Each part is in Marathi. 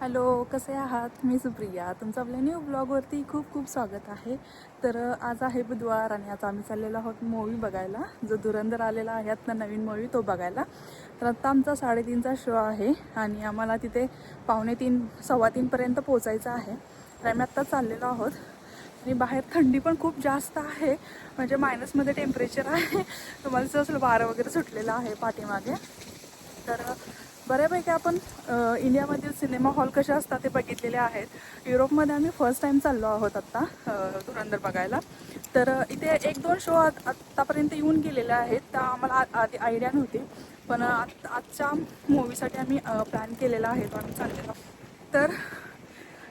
हॅलो कसे आहात? मी सुप्रिया. तुमचं आपल्या न्यू ब्लॉगवरती खूप खूप स्वागत आहे. तर आज आहे बुधवार आणि आज आम्ही चाललेलो आहोत मूवी बघायला. जो धुरंधर आलेला आहे आत्ता नवीन मूवी तो बघायला. तर आत्ता आमचा साडेतीनचा शो आहे आणि आम्हाला तिथे पावणे तीन सव्वा तीनपर्यंत पोचायचं आहे. तर आम्ही आत्ता चाललेलो आहोत. आणि बाहेर थंडी पण खूप जास्त आहे. म्हणजे मायनसमध्ये टेम्परेचर आहे. तुम्हाला जसं वारं वगैरे सुटलेलं आहे पाठीमागे. तर बऱ्यापैकी आपण इंडियामधील सिनेमा हॉल कसे असतात ते बघितलेले आहेत. युरोपमध्ये आम्ही फर्स्ट टाईम चाललो आहोत आत्ता धुरंदर धुरंधर बघायला. तर इथे एक दोन शो आत आत्तापर्यंत येऊन गेलेले आहेत त्या आम्हाला आधी आयडिया नव्हती. पण आत आजच्या मूवीसाठी आम्ही प्लॅन केलेला आहे तो आम्ही चाललेला. तर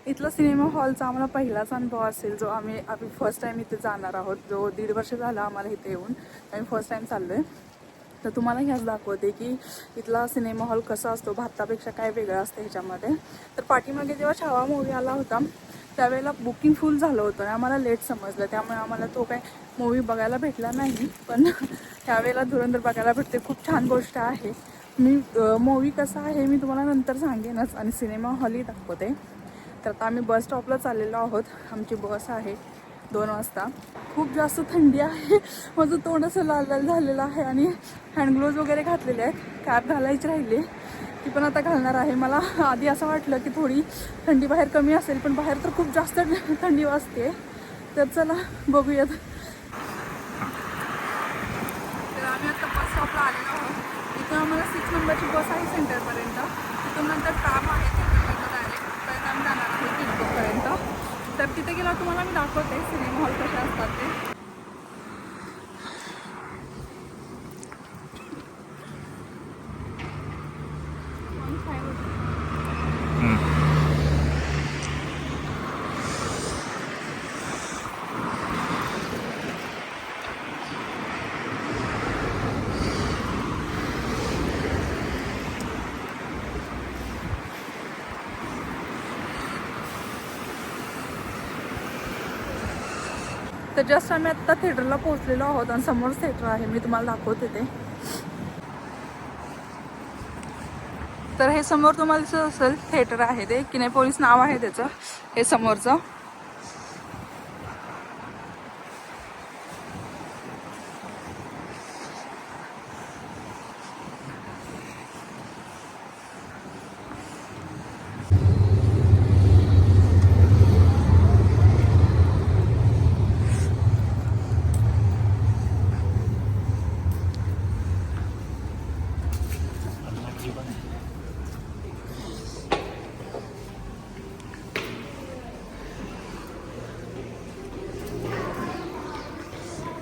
इथला सिनेमा हॉलचा आम्हाला पहिलाच अनुभव असेल जो आम्ही आम्ही फर्स्ट टाईम इथे जाणार आहोत. जो दीड वर्ष झाला आम्हाला इथे येऊन आम्ही फर्स्ट टाईम चाललो आहे तर तुम्हाला ह्याच दाखवते की इथला सिनेमा हॉल कसा असतो भारतापेक्षा काय वेगळं असतं ह्याच्यामध्ये. तर पाठीमागे जेव्हा छावा मूवी आला होता त्यावेळेला बुकिंग फुल झालं होतं आणि आम्हाला लेट समजलं. त्यामुळे आम्हाला तो काय मूवी बघायला भेटला नाही पण त्यावेळेला धुरंधर बघायला भेटते खूप छान गोष्ट आहे. मी मूवी कसा आहे मी तुम्हाला नंतर सांगेनच आणि सिनेमा हॉलही दाखवते. तर आता आम्ही बस स्टॉपला चाललेलो आहोत. आमची बस आहे. दोन वाजता. खूप जास्त थंडी आहे. माझं तोंड असं लाल लाल झालेलं आहे आणि हँडग्लोव्ज वगैरे घातलेले आहेत. कॅप घालायची राहिली. ती पण आता घालणार आहे. मला आधी असं वाटलं की थोडी थंडी बाहेर कमी असेल पण बाहेर तर खूप जास्त थंडी वाजते. तर चला बघूयात. तर आम्ही आता बस स्टॉपला आलेलो आहोत. इथून आम्हाला सिक्स नंबरची बस आहे सेंटरपर्यंत तिथून नंतर काम आहे सेंटरपर्यंत डायरेक्ट पर्यंत आम्ही जाणार आहोत किंगकोपर्यंत तुम्हाला मी दाखवते सिनेमा हॉल कसे असतात ते. तर जस्ट आम्ही आत्ता थिएटरला पोहोचलेलो आहोत आणि समोर थिएटर आहे. मी तुम्हाला दाखवते ते. तर हे समोर तुम्हाला दिसत असेल थिएटर आहे ते. किने पोलीस नाव आहे त्याचं. हे समोरचं.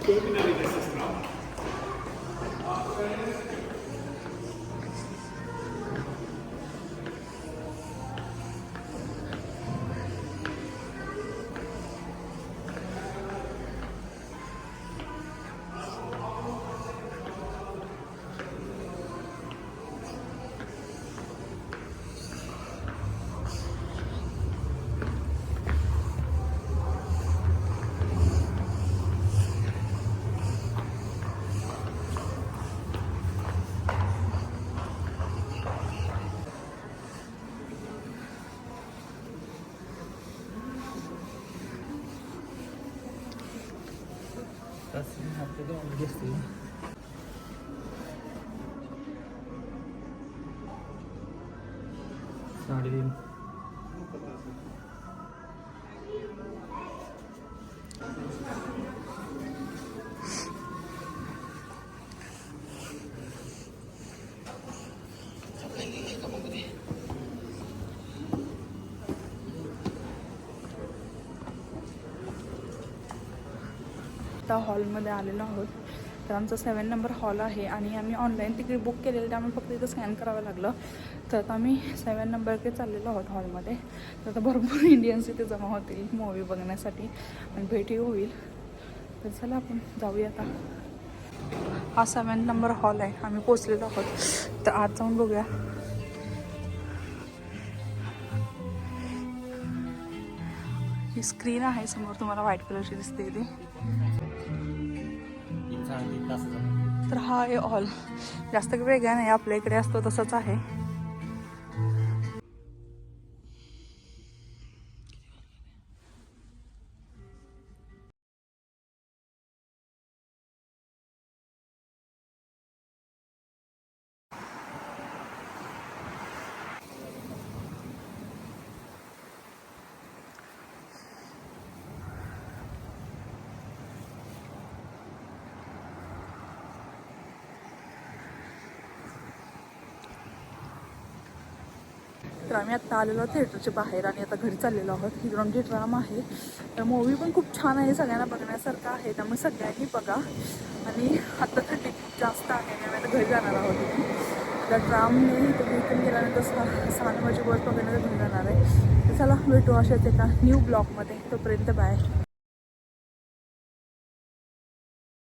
Terminando essas Hatta sizin haftada onu आत्ता हॉलमध्ये आलेलो आहोत. तर आमचा सेवन नंबर हॉल आहे आणि आम्ही ऑनलाईन तिकीट बुक केलेलं त्यामुळे फक्त इथं स्कॅन करावं लागलं. तर आता आम्ही सेवन नंबरकडे चाललेलो आहोत हॉलमध्ये तर आता भरपूर इंडियन्स इथे जमा होतील मूवी बघण्यासाठी. आणि भेटी होईल. तर चला आपण जाऊया आता. हा सेवन नंबर हॉल आहे आम्ही पोचलेलो आहोत. तर आत जाऊन बघूया. ही स्क्रीन आहे समोर तुम्हाला व्हाईट कलरची दिसते ती. तर हा आहे हॉल जास्त वेगळा नाही आपल्या इकडे असतो तसंच आहे. तर आम्ही आत्ता आलेलो आहोत थिएटरच्या बाहेर आणि आता घरी चाललेलो आहोत. इकडून आमची ड्राम आहे. तर मूवी पण खूप छान आहे सगळ्यांना बघण्यासारखं आहे. त्यामुळे सगळ्यांनी बघा. आणि आता थंडी खूप जास्त आहे आणि आता घरी जाणार आहोत त्या ट्रामने इथं इथून गेल्यानंतर सहा सहा नंबरची बस पकडण्याचं घेऊन जाणार आहे. तर चला भेटू अशाच एका न्यू ब्लॉगमध्ये तोपर्यंत बाय